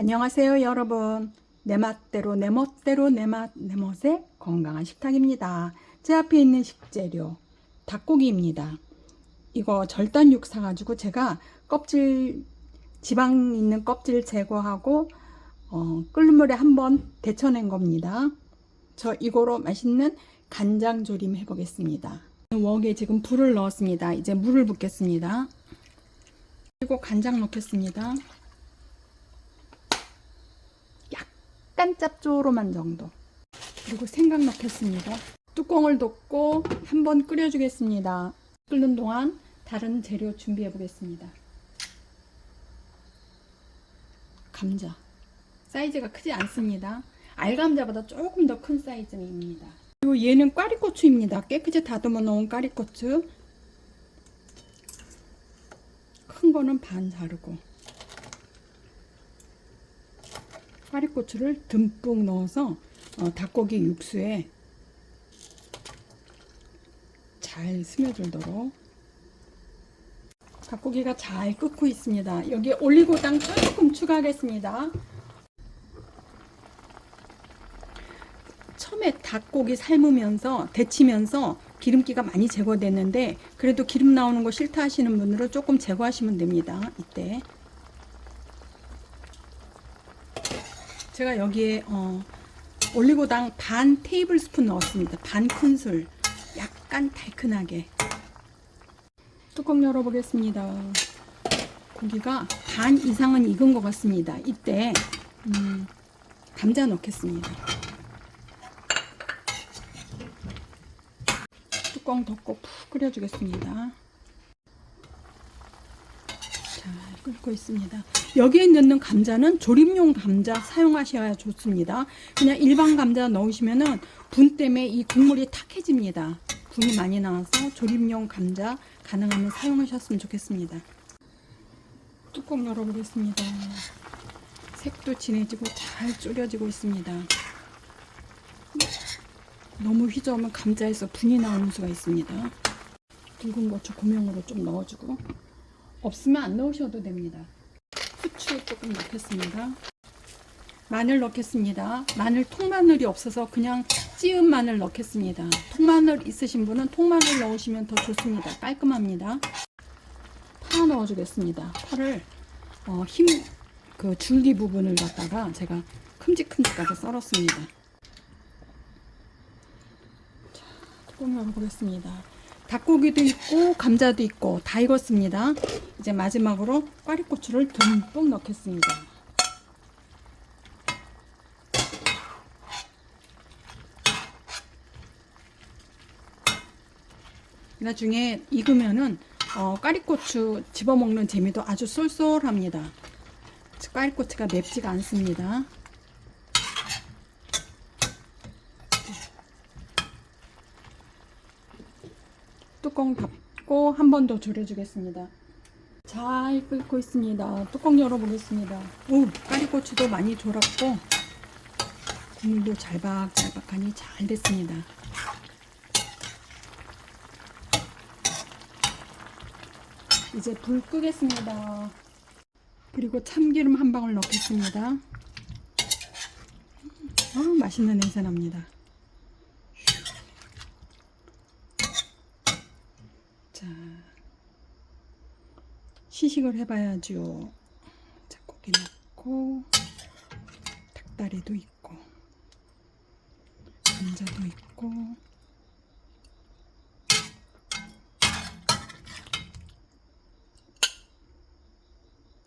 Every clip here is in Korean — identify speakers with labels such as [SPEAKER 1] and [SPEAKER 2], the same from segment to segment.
[SPEAKER 1] 안녕하세요 여러분. 내 맛대로 내 멋대로 내 맛 내 멋의 건강한 식탁입니다. 제 앞에 있는 식재료 닭고기입니다. 이거 절단육 사가지고 제가 껍질 지방 있는 껍질 제거하고 어, 끓는 물에 한번 데쳐낸 겁니다. 저 이거로 맛있는 간장 조림 해 보겠습니다. 웍에 지금 불을 넣었습니다. 이제 물을 붓겠습니다. 그리고 간장 넣겠습니다 약간 짭조름한 정도. 그리고 생강 넣겠습니다. 뚜껑을 덮고 한번 끓여주겠습니다. 끓는 동안 다른 재료 준비해 보겠습니다. 감자. 사이즈가 크지 않습니다. 알감자보다 조금 더 큰 사이즈입니다. 그리고 얘는 꽈리고추입니다. 깨끗이 다듬어 놓은 꽈리고추. 큰 거는 반 자르고. 파리고추를 듬뿍 넣어서 어, 닭고기 육수에 잘 스며들도록 닭고기가 잘 끓고 있습니다. 여기 올리고당 조금 추가하겠습니다. 처음에 닭고기 삶으면서 데치면서 기름기가 많이 제거됐는데 그래도 기름 나오는 거 싫다 하시는 분들은 조금 제거하시면 됩니다. 이때 제가 여기에 어, 올리고당 반 테이블 스푼 넣었습니다. 반 큰술. 약간 달큰하게. 뚜껑 열어보겠습니다. 고기가 반 이상은 익은 것 같습니다. 이때 음, 감자 넣겠습니다. 뚜껑 덮고 푹 끓여주겠습니다. 잘 끓고 있습니다. 여기에 넣는 감자는 조림용 감자 사용하셔야 좋습니다. 그냥 일반 감자 넣으시면은 분 때문에 이 국물이 탁해집니다. 분이 많이 나와서 조림용 감자 가능하면 사용하셨으면 좋겠습니다. 뚜껑 열어보겠습니다. 색도 진해지고 잘 졸여지고 있습니다. 너무 휘저으면 감자에서 분이 나오는 수가 있습니다. 붉은 고추 고명으로 좀 넣어주고 없으면 안 넣으셔도 됩니다. 후추 조금 넣겠습니다. 마늘 넣겠습니다. 마늘 통마늘이 없어서 그냥 찌은 마늘 넣겠습니다. 통마늘 있으신 분은 통마늘 넣으시면 더 좋습니다. 깔끔합니다. 파 넣어주겠습니다. 파를 어, 힘, 그 줄기 부분을 갖다가 제가 큼직큼직하게 썰었습니다. 자, 뚜껑 열어보겠습니다. 닭고기도 있고 감자도 있고 다 익었습니다. 이제 마지막으로 꽈리고추를 듬뿍 넣겠습니다. 나중에 익으면은 어, 꽈리고추 집어먹는 재미도 아주 쏠쏠합니다. 꽈리고추가 맵지가 않습니다. 뚜껑 닫고 한 번 더 졸여주겠습니다. 잘 끓고 있습니다. 뚜껑 열어보겠습니다. 오, 까리고추도 많이 졸았고 국물도 잘박잘박하니 잘 됐습니다. 이제 불 끄겠습니다. 그리고 참기름 한 방울 넣겠습니다. 아, 맛있는 냄새 납니다. 자, 시식을 해봐야죠. 자, 고기 넣고, 닭다리도 있고, 감자도 있고,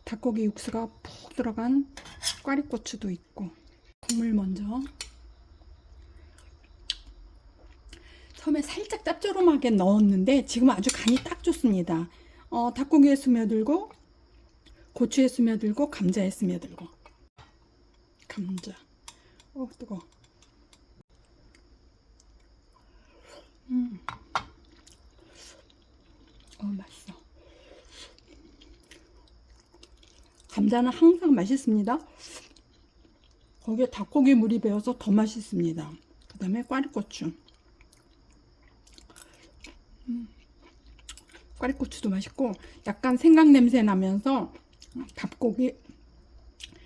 [SPEAKER 1] 닭고기 육수가 푹 들어간 꽈리고추도 있고, 국물 먼저 처음에 살짝 짭조름하게 넣었는데 지금 아주 간이 딱 좋습니다. 어, 닭고기에 스며들고 고추에 스며들고 감자에 스며들고. 감자. 어 뜨거 음. 어 맛있어. 감자는 항상 맛있습니다. 거기에 닭고기 물이 배어서 더 맛있습니다. 그 다음에 꽈리고추 꽈리고추도 맛있고 약간 생강 냄새 나면서 닭고기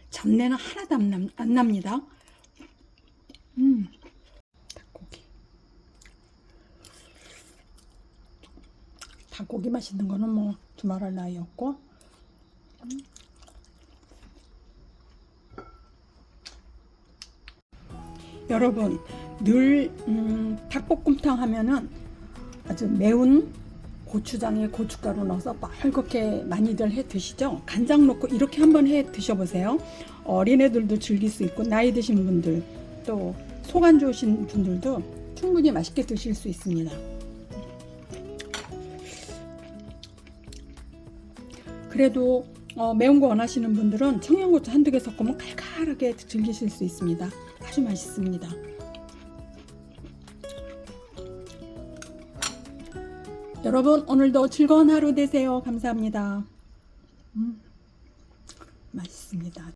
[SPEAKER 1] 잡내는 하나도 안, 남, 안 납니다. 음, 닭고기. 닭고기 맛있는 거는 뭐 두말할 나위 없고. 음. 여러분 늘 음, 닭볶음탕 하면은 아주 매운 고추장에 고춧가루 넣어서 빨갛게 많이들 해 드시죠? 간장 넣고 이렇게 한번 해 드셔보세요. 어린애들도 즐길 수 있고 나이 드신 분들 또 속 안 좋으신 분들도 충분히 맛있게 드실 수 있습니다. 그래도 어, 매운 거 원하시는 분들은 청양고추 한두 개 섞으면 칼칼하게 즐기실 수 있습니다. 아주 맛있습니다. 여러분 오늘도 즐거운 하루 되세요. 감사합니다. 음, 맛있습니다.